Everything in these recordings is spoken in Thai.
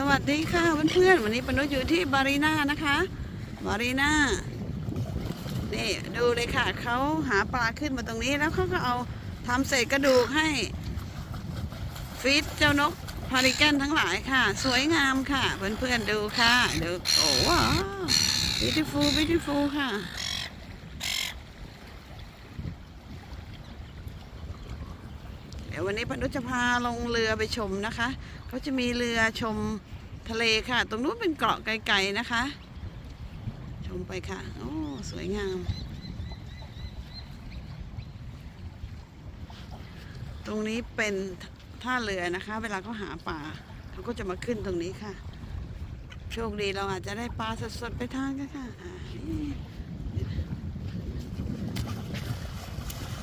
สวัสดีค่ะเพื่อนๆวันนี้ปนุษย์อยู่ที่บารีนานะคะบารีนานี่ดูเลยค่ะเขาหาปลาขึ้นมาตรงนี้แล้วเขาก็เอาทำเศษกระดูกให้ฟีดเจ้านกพาริแกนทั้งหลายค่ะ สวยงามค่ะ เพื่อนๆดูค่ะดูโอ้ว้าว beautiful beautiful ค่ะ ดี๋ยววันนี้พนุชจะพาลงเรือไปชมนะคะเขาจะมีเรือชมทะเลค่ะ ตรงนู้นเป็นเกาะไกลๆนะคะ ชมไปค่ะโอ้สวยงาม ตรงนี้เป็นท่าเรือนะคะ เวลาเขาหาปลาเขาก็จะมาขึ้นตรงนี้ค่ะ โชคดีเราอาจจะได้ปลาสดๆไปทานกันค่ะ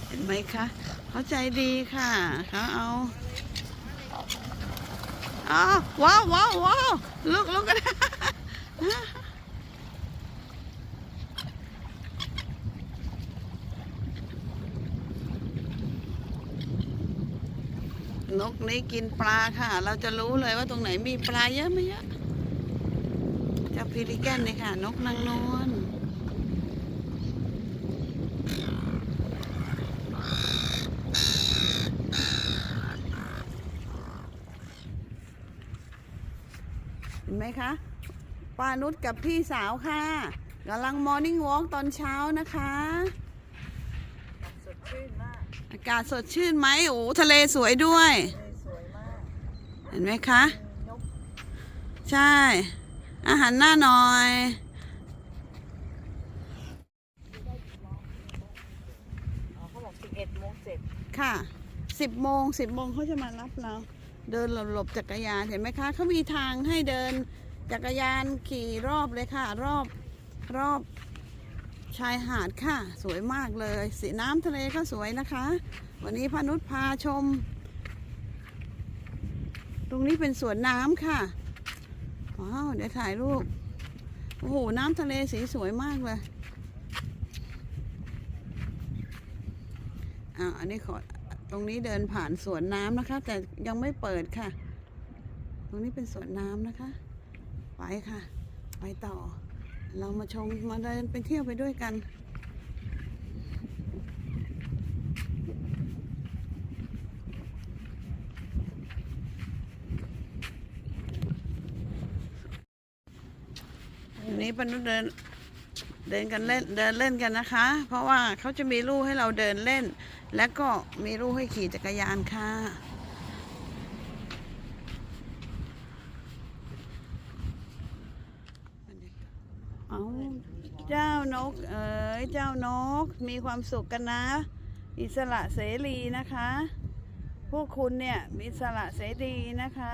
เห็นไหมคะ เขาใจดีค่ะเขาเอาอ้าวว้าวว้าวว้าวลุกลุกกันนกนี้กินปลาค่ะ เราจะรู้เลยว่าตรงไหนมีปลาเยอะไม่เยอะจ้าพิริแกนนี่ค่ะ นกนางนวล เห็นไหมคะปานุชกับพี่สาวค่ะกำลังมอร์นิ่งวอล์กตอนเช้านะคะ สดชื่นมากอากาศสดชื่นไหมโอ้ทะเลสวยด้วย เลยสวยมากเห็นไหมคะ นกใช่ อาหารหน้าหน่อย อ๋อเขาบอก11โมงเสร็จค่ะสิบโมงสิบโมงเขาจะมารับเรา เดินหลบจักรยานเห็นไหมคะเขามีทางให้เดินจักรยานขี่รอบเลยค่ะ รอบรอบชายหาดค่ะ สวยมากเลย สีน้ำทะเลก็สวยนะคะ วันนี้พานุชพาชม ตรงนี้เป็นสวนน้ำค่ะว้าวเดี๋ยวถ่ายรูปโอ้โหน้ำทะเลสีสวยมากเลยอ่าอันนี้ขอ รงนี้เดินผ่านสวนน้ำนะคะ แต่ยังไม่เปิดค่ะ ตรงนี้เป็นสวนน้ำนะคะ ไปค่ะ ไปต่อ เรามาชมมาเดินไปเที่ยวไปด้วยกันวันนี้ปนุเดิน เดินกันเล่นเดินเล่นกันนะคะ เพราะว่าเขาจะมีลู่ให้เราเดินเล่น และก็มีลู่ให้ขี่จักรยานค่ะ เอาเจ้านกเอ๋ยเจ้านกมีความสุขกันนะ อิสระเสรีนะคะ พวกคุณเนี่ยมีอิสระเสรีนะคะ